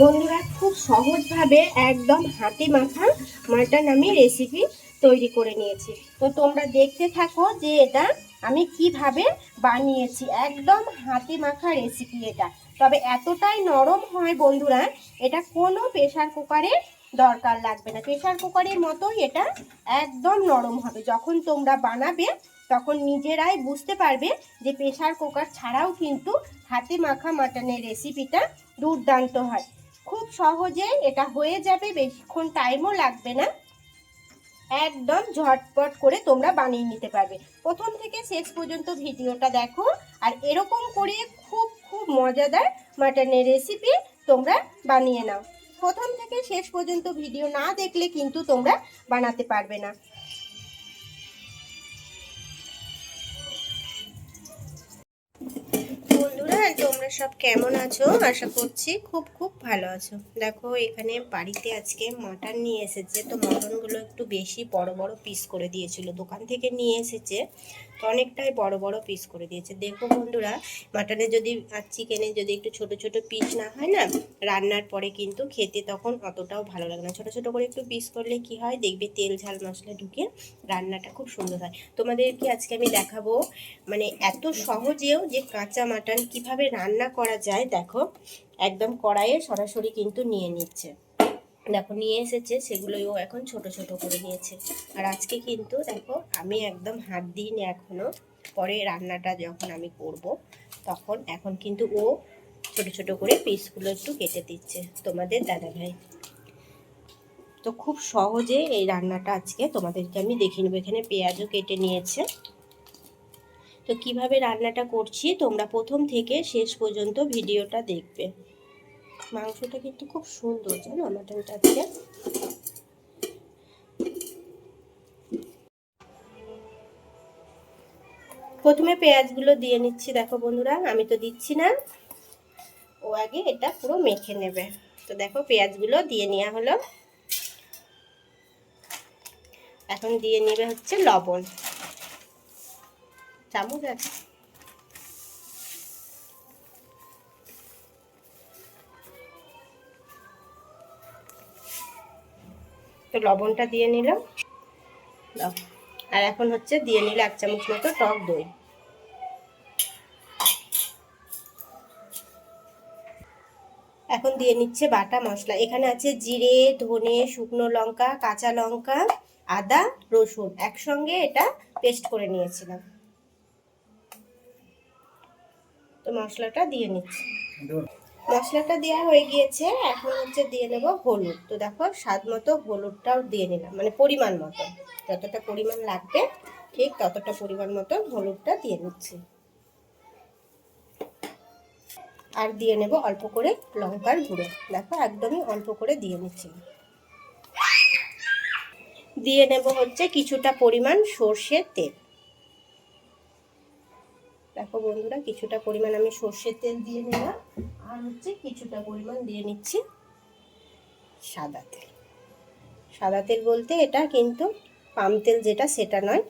বন্ধুরা, খুব সহজভাবে একদম হাতে মাখা মাটন আমি রেসিপি তৈরি করে নিয়েছি। তো তোমরা দেখতে থাকো যে এটা আমি কীভাবে বানিয়েছি। একদম হাতে মাখা রেসিপি এটা। তবে এতটাই নরম হয় বন্ধুরা, এটা কোনো প্রেশার কুকারের দরকার লাগবে না। প্রেশার কুকারের মতোই এটা একদম নরম হবে। যখন তোমরা বানাবে, তখন নিজেরাই বুঝতে পারবে যে প্রেশার কুকার ছাড়াও কিন্তু হাতে মাখা মাটনের রেসিপিটা দুর্দান্ত হয়। খুব সহজে এটা হয়ে যাবে, বেশিক্ষণ টাইমও লাগবে না। একদম ঝটপট করে তোমরা বানিয়ে নিতে পারবে। প্রথম থেকে শেষ পর্যন্ত ভিডিওটা দেখো, আর এরকম করে খুব খুব মজাদার মাটনের রেসিপি তোমরা বানিয়ে নাও। প্রথম থেকে শেষ পর্যন্ত ভিডিও না দেখলে কিন্তু তোমরা বানাতে পারবে না। সব কেমন আছো? আশা করছি খুব খুব ভালো আছো। দেখো, এখানে বাড়িতে আজকে মাটন নিয়ে এসেছে। তো মাটনগুলো একটু বেশি বড় বড় পিস করে দিয়েছিল। দোকান থেকে নিয়ে এসেছে। অনেকটাই বড় বড় পিস করে দিয়েছে। দেখো বন্ধুরা মাটনে যদি আর চিকেনে যদি একটু ছোট ছোট পিস না হয় না, রান্নার পরে কিন্তু খেতে তখন অতটাও ভালো লাগে না। ছোট ছোট করে একটু পিস করলে কি হয়, দেখবে তেল, ঝাল, মশলা ঢুকে রান্নাটা খুব সুন্দর হয়। তোমাদেরকে আজকে আমি দেখাবো মানে এত সহজেও যে কাঁচা মাটন কীভাবে রান্না করা যায়, দেখো, একদম কড়াইয়ে সরাসরি কিন্তু নিয়ে নিচ্ছে। দেখো নিয়ে এসেছে, সেগুলোই ও এখন ছোট ছোট করে নিয়েছে। আর আজকে কিন্তু দেখো, আমি একদম হাত দিইনি এখনও পরে রান্নাটা যখন আমি করব, তখন এখন কিন্তু ও ছোট ছোট করে পিসগুলো একটু কেটে দিচ্ছে। তোমাদের দাদা ভাই তো খুব সহজে এই রান্নাটা আজকে তোমাদেরকে আমি দেখিয়ে নেব। এখানে পেঁয়াজও কেটে নিয়েছে। তো কীভাবে রান্নাটা করছি, তোমরা প্রথম থেকে শেষ পর্যন্ত ভিডিওটা দেখবে। মাংসটা কিন্তু খুব সুন্দর, জানো মাটনটা আজকে? প্রথমে পেঁয়াজগুলো দিয়ে নিচ্ছি, দেখো বন্ধুরা, আমি তো দিচ্ছি না। ও আগে এটা পুরো মেখে নেবে। তো দেখো, পেঁয়াজগুলো দিয়ে নেওয়া হলো। এখন দিয়ে নেবে হচ্ছে লবণ। চামচ আছে। তো লবণটা দিয়ে নিলাম। আর এখন হচ্ছে দিয়ে নিলে এক চামচ মতো টক দই। এখন দিয়ে নিচ্ছে বাটা মশলা। এখানে আছে জিরে, ধনে, শুকনো লঙ্কা, কাঁচা লঙ্কা, আদা, রসুন। একসঙ্গে এটা পেস্ট করে নিয়েছিলাম। তো মশলাটা দিয়ে নিচ্ছি। মশলাটা দেওয়া হয়ে গিয়েছে, এখন হচ্ছে দিয়ে নেব হলুদ। তো দেখো, স্বাদ মতো হলুদটাও দিয়ে নিলাম মানে পরিমাণ মতো। যতটা পরিমাণ লাগবে, ঠিক ততটা পরিমাণ মতো হলুদটা দিয়ে নিচ্ছি। আর দিয়ে নেব অল্প করে লঙ্কার গুঁড়ো। দেখো, একদমই অল্প করে দিয়ে নিচ্ছি। দিয়ে নেব হচ্ছে কিছুটা পরিমাণ সর্ষের তেল। দেখো বন্ধুরা, কিছুটা পরিমাণ আমি সর্ষের তেল দিয়ে নিলাম। আর হচ্ছে কিছুটা পরিমাণ দিয়ে নিচ্ছি সাদা তেল। সাদা তেল বলতে এটা কিন্তু পাম তেল যেটা, সেটা নয়।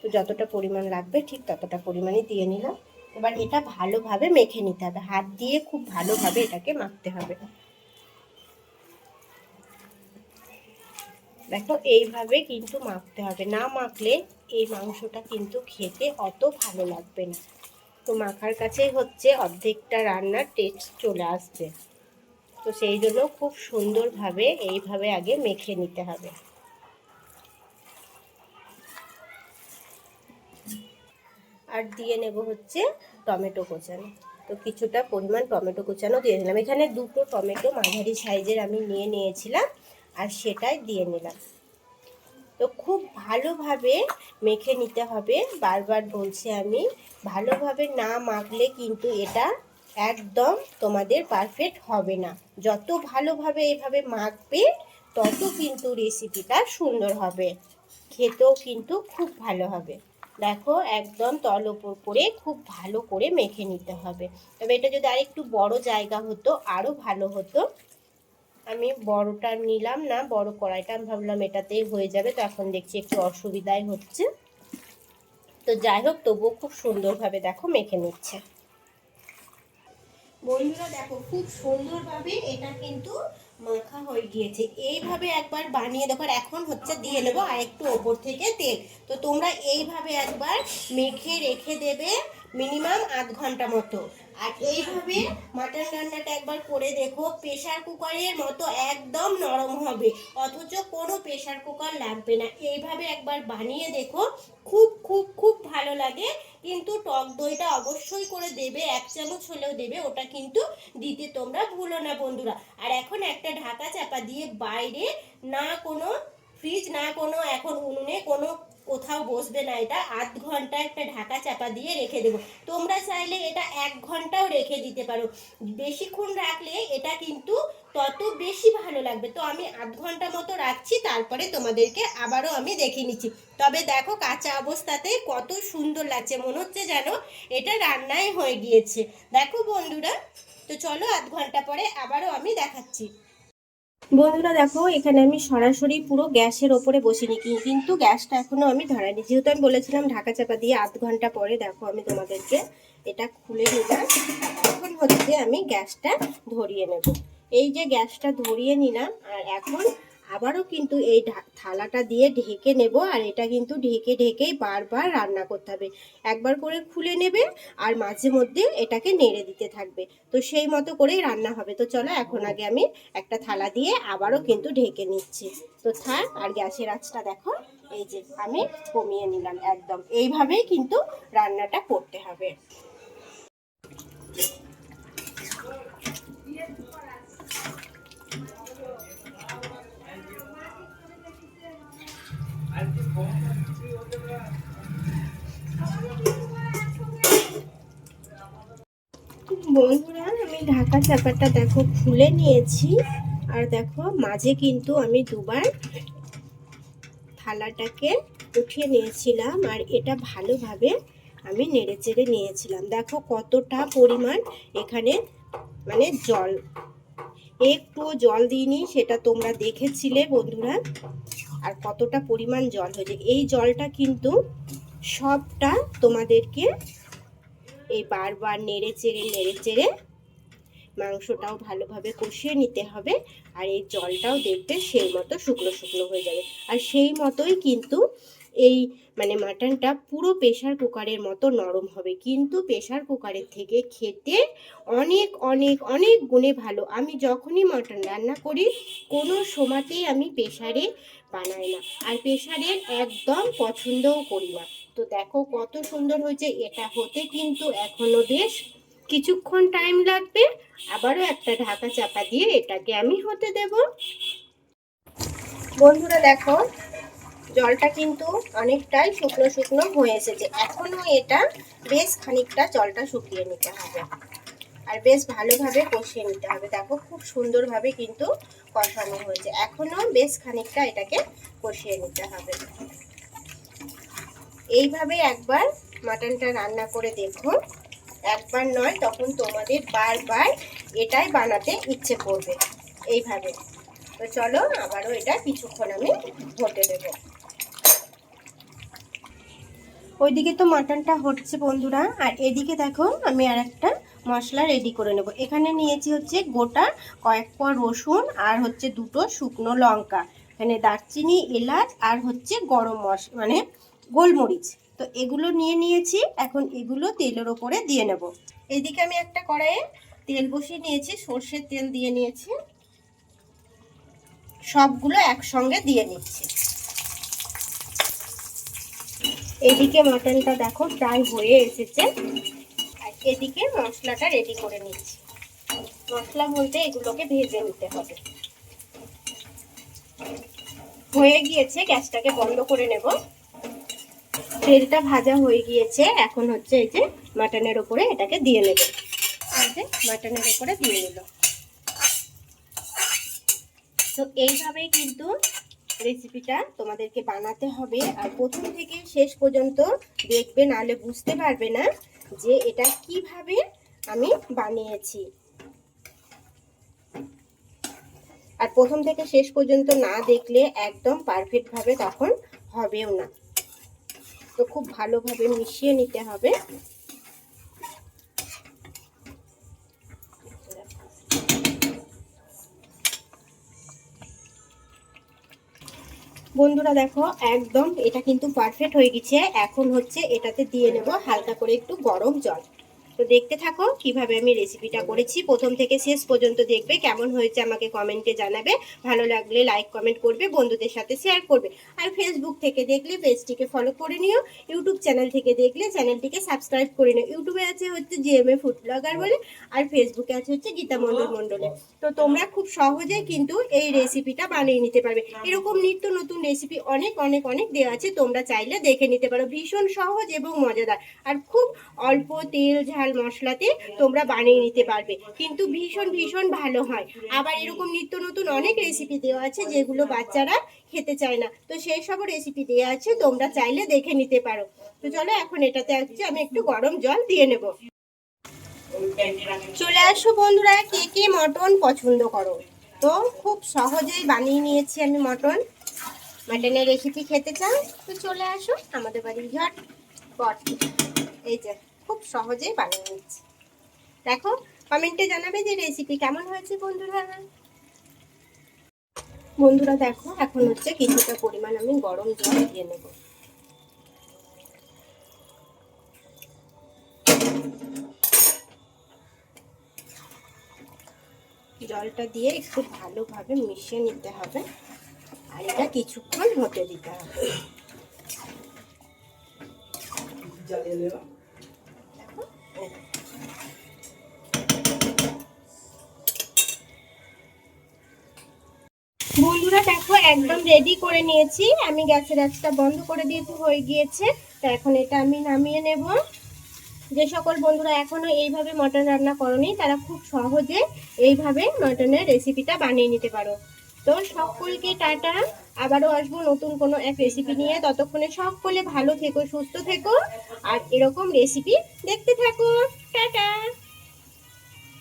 তো যতটা পরিমাণ লাগবে ঠিক ততটা পরিমাণই দিয়ে নিলাম। এবার এটা ভালোভাবে মেখে নিতে হবে। হাত দিয়ে খুব ভালোভাবে এটাকে মাখতে হবে। দেখো, এইভাবে কিন্তু মাখতে হবে। না মাখলে এই মাংসটা কিন্তু খেতে অত ভালো লাগবে না। তো মাখার কাছেই হচ্ছে অর্ধেকটা রান্নার টেস্ট চলে আসবে তো সেই জন্য খুব সুন্দরভাবে এইভাবে আগে মেখে নিতে হবে। আর দিয়ে নেব হচ্ছে টমেটো কোচানো। তো কিছুটা পরিমাণ টমেটো কুচানো দিয়ে দিলাম। এখানে দুটো টমেটো মাঝারি সাইজের আমি নিয়ে নিয়েছিলাম আর সেটাই দিয়ে নিলাম। তো খুব ভালোভাবে মেখে নিতে হবে। বারবার বলছি আমি, ভালোভাবে না মাখলে কিন্তু এটা একদম তোমাদের পারফেক্ট হবে না। যত ভালোভাবে এভাবে মাখবে, তত কিন্তু রেসিপিটা সুন্দর হবে। খেতেও কিন্তু খুব ভালো হবে। দেখো, একদম তল ওপর করে খুব ভালো করে মেখে নিতে হবে। তবে এটা যদি আরেকটু বড় জায়গা হতো, আরও ভালো হতো। আমি বড়টা নিলাম না, বড় কড়াইটা আমি ভাবলাম এটাতেই হয়ে যাবে, তো এখন দেখছি একটু অসুবিধাই হচ্ছে। তো যাই হোক, তবুও খুব সুন্দরভাবে দেখো মেখে নিচ্ছে। বন্ধুরা দেখো, খুব সুন্দরভাবে এটা কিন্তু মাখা হয়ে গিয়েছে। এইভাবে একবার বানিয়ে দেখো এখন হচ্ছে দিয়ে নেব আর একটু ওপর থেকে তেল। তো তোমরা এইভাবে একবার মেখে রেখে দেবে মিনিমাম আধ ঘণ্টা মতো। আর এইভাবে মাটন রান্নাটা একবার করে দেখো প্রেশার কুকারের মতো একদম নরম হবে, অথচ কোনো প্রেশার কুকার লাগবে না। এইভাবে একবার বানিয়ে দেখো, খুব খুব খুব ভালো লাগে। কিন্তু টক দইটা অবশ্যই করে দেবে, এক চামচ হলেও দেবে, ওটা কিন্তু দিতে তোমরা ভুলো না বন্ধুরা। আর এখন একটা ঢাকা চাপা দিয়ে বাইরে না কোনো ফ্রিজ না কোনো এখন উনুনে কোনো কোথাও বসবে না এটা, আধ ঘণ্টা একটা ঢাকা চাপা দিয়ে রেখে দেবো। তোমরা চাইলে এটা এক ঘন্টাও রেখে দিতে পারো। বেশিক্ষণ রাখলে এটা কিন্তু তত বেশি ভালো লাগবে। তো আমি আধ ঘণ্টা মতো রাখছি, তারপরে তোমাদেরকে আবারও আমি দেখে নিচ্ছি। তবে দেখো কাঁচা অবস্থাতে কত সুন্দর লাগছে, মনে হচ্ছে যেন এটা রান্নাই হয়ে গিয়েছে। দেখো বন্ধুরা, তো চলো আধ ঘণ্টা পরে আবারও আমি দেখাচ্ছি। বন্ধুরা দেখো, এখানে আমি সরাসরি পুরো গ্যাসের ওপরে বসিনি কিন্তু গ্যাসটা এখনও আমি ধরাইনি। যেহেতু আমি বলেছিলাম ঢাকা চাপা দিয়ে আধ ঘণ্টা পরে দেখো আমি তোমাদেরকে এটা খুলে নিলাম। এখন হচ্ছে আমি গ্যাসটা ধরিয়ে নেব। এই যে গ্যাসটা ধরিয়ে নিলাম, আর এখন আবারও কিন্তু এই থালাটা দিয়ে ঢেকে নেব আর এটা কিন্তু ঢেকে ঢেকেই বারবার রান্না করতে হবে। একবার করে খুলে নেবে আর মাঝে মধ্যে এটাকে নেড়ে দিতে থাকবে। তো সেই মতো করেই রান্না হবে। তো চলো এখন আগে আমি একটা থালা দিয়ে আবারও কিন্তু ঢেকে নিচ্ছি। তো থাক, আর গ্যাসের আঁচটা দেখো। এই যে আমি কমিয়ে নিলাম একদম। এইভাবেই কিন্তু রান্নাটা করতে হবে। বন্ধুরা, আমি ঢাকা চাপাটা দেখো খুলে নিয়েছি। আর দেখো, মাঝে কিন্তু আমি দুবার থালাটাকে উঠিয়ে নিয়েছিলাম, আর এটা ভালোভাবে আমি নেড়ে চেড়ে নিয়েছিলাম। দেখো কতটা পরিমাণ এখানে মানে জল। একটু জল দিইনি, সেটা তোমরা দেখেছিলে বন্ধুরা। আর কতটা পরিমাণ জল হয়েছে। এই জলটা কিন্তু সবটা তোমাদেরকে এই বারবার নেড়ে চেড়ে নেড়ে চেড়ে মাংসটাও ভালোভাবে কষিয়ে নিতে হবে আর এই জলটাও দেখবে সেই মতো শুকনো শুকনো হয়ে যাবে। আর সেই মতোই কিন্তু এই মানে মাটনটা পুরো প্রেশার কুকারের মতো নরম হবে। কিন্তু প্রেশার কুকারের থেকে খেতে অনেক অনেক অনেক গুণে ভালো। আমি যখনই মাটন রান্না করি, কোনো সময়তেই আমি প্রেশারে বানাই না। আর প্রেশারের একদম পছন্দও করি না। তো দেখো কত সুন্দর হয়েছে। এটা হতে কিন্তু এখনও বেশ কিছুক্ষণ টাইম লাগবে। আবারও একটা ঢাকা চাপা দিয়ে এটাকে আমি হতে দেব। বন্ধুরা দেখো, জলটা কিন্তু অনেকটাই শুকনো শুকনো হয়ে এসেছে। এখনও এটা বেশ খানিকটা জলটা শুকিয়ে নিতে হবে। আর বেশ ভালোভাবে কষিয়ে নিতে হবে। দেখো খুব সুন্দরভাবে কিন্তু কষানো হয়েছে। এখনও বেশ খানিকটা এটাকে কষিয়ে নিতে হবে। এইভাবে একবার মাটনটা রান্না করে দেখো। একবার নয়, তখন তোমাদের বারবার এটাই বানাতে ইচ্ছে করবে। এইভাবে। তো চলো, আবারও এটা কিছুক্ষণ আমি হতে দেবো। ওইদিকে তো মাটনটা হচ্ছে বন্ধুরা, আর এদিকে দেখো আমি আর একটা মশলা রেডি করে নেব। এখানে নিয়েছি হচ্ছে গোটা কয়েক কোয়া রসুন আর হচ্ছে দুটো শুকনো লঙ্কা। এখানে দারচিনি, এলাচ আর হচ্ছে গরম মশলা মানে গোলমরিচ। তো এগুলো নিয়ে নিয়েছি, এখন এগুলো তেলের ওপরে দিয়ে নেব। এদিকে আমি একটা কড়াইয়ে তেল বসিয়ে নিয়েছি, সর্ষের তেল দিয়ে নিয়েছি। সবগুলো একসঙ্গে দিয়ে নিচ্ছি। এদিকে মাটনটা দেখো প্রায় হয়ে এসেছে। আর এদিকে মশলাটা রেডি করে নিচ্ছি। মশলা বলতে এগুলোকে ভেজে নিতে হবে। হয়ে গিয়েছে, গ্যাসটাকে বন্ধ করে নেব। তেলটা ভাজা হয়ে গিয়েছে, এখন হচ্ছে এই যে মাটনের ওপরে এটাকে দিয়ে নেব। এই যে মাটনের ওপরে দিয়ে নিল। তো এইভাবেই কিন্তু রেসিপিটা তোমাদেরকে বানাতে হবে। আর প্রথম থেকে শেষ পর্যন্ত দেখবে, নাহলে বুঝতে পারবে না যে এটা কীভাবে আমি বানিয়েছি। আর প্রথম থেকে শেষ পর্যন্ত না দেখলে একদম পারফেক্টভাবে তখন হবেও না। তো খুব ভালোভাবে মিশিয়ে নিতে হবে। বন্ধুরা দেখো, একদম এটা কিন্তু পারফেক্ট হয়ে গেছে। এখন হচ্ছে এটাতে দিয়ে নেব হালকা করে একটু গরম জল। তো দেখতে থাকো কীভাবে আমি রেসিপিটা করেছি। প্রথম থেকে শেষ পর্যন্ত দেখবে কেমন হয়েছে আমাকে কমেন্টে জানাবে। ভালো লাগলে লাইক কমেন্ট করবে, বন্ধুদের সাথে শেয়ার করবে। আর ফেসবুক থেকে দেখলে পেজটিকে ফলো করে নিও। ইউটিউব চ্যানেল থেকে দেখলে চ্যানেলটিকে সাবস্ক্রাইব করে নিও। ইউটিউবে আছে হচ্ছে জিএমএ ফুড ব্লগার বলে, আর ফেসবুকে আছে হচ্ছে গীতা মণ্ডল মণ্ডলে তো তোমরা খুব সহজেই কিন্তু এই রেসিপিটা বানিয়ে নিতে পারবে। এরকম নিত্য নতুন রেসিপি অনেক অনেক অনেক দেওয়া আছে। তোমরা চাইলে দেখে নিতে পারো। ভীষণ সহজ এবং মজাদার। আর খুব অল্প তেল, ঝাল মশলাতে তোমরা বানিয়ে নিতে পারবে। কিন্তু ভীষণ ভীষণ ভালো হয়। আবার এরকম নিত্য নতুন অনেক রেসিপি দেওয়া আছে যেগুলো বাচ্চারা খেতে চায় না। তো সেই সব রেসিপি দেওয়া আছে, তোমরা চাইলে দেখে নিতে পারো। তো চলো এখন এটাতে আসছি আমি একটু গরম জল দিয়ে নেব। চলে আসো বন্ধুরা, কে কে মটন পছন্দ করো? তো খুব সহজেই বানিয়ে নিয়েছি আমি মটন। মাটনের রেসিপি খেতে চাও? তো চলে আসো, আমাদের বাড়ির ঝট এই যে। খুব সহজেই বানিয়ে নিচ্ছি দেখো কমেন্টে জানাবে যে রেসিপি কেমন হয়েছে বন্ধুরা। বন্ধুরা দেখো, এখন হচ্ছে কিছুটা পরিমাণ আমি গরম জল দিয়ে নেব। জলটা দিয়ে একটু ভালোভাবে মিশিয়ে নিতে হবে। আর এটা কিছুক্ষণ হতে দিতে হবে। একদম রেডি করে নিয়েছি। আমি গ্যাসের আঁচটা বন্ধ করে দিয়েছি, হয়ে গিয়েছে। তো এখন এটা আমি নামিয়ে নেব। যে সকল বন্ধুরা এখনও এইভাবে মটন রান্না করনি, তারা খুব সহজে এইভাবে মটনের রেসিপিটা বানিয়ে নিতে পারো। তো সকলকে টাটা। আবারও আসব নতুন কোনো এক রেসিপি নিয়ে। ততক্ষণে সকলে ভালো থেকো, সুস্থ থেকো। আর এরকম রেসিপি দেখতে থাকো। টাটা!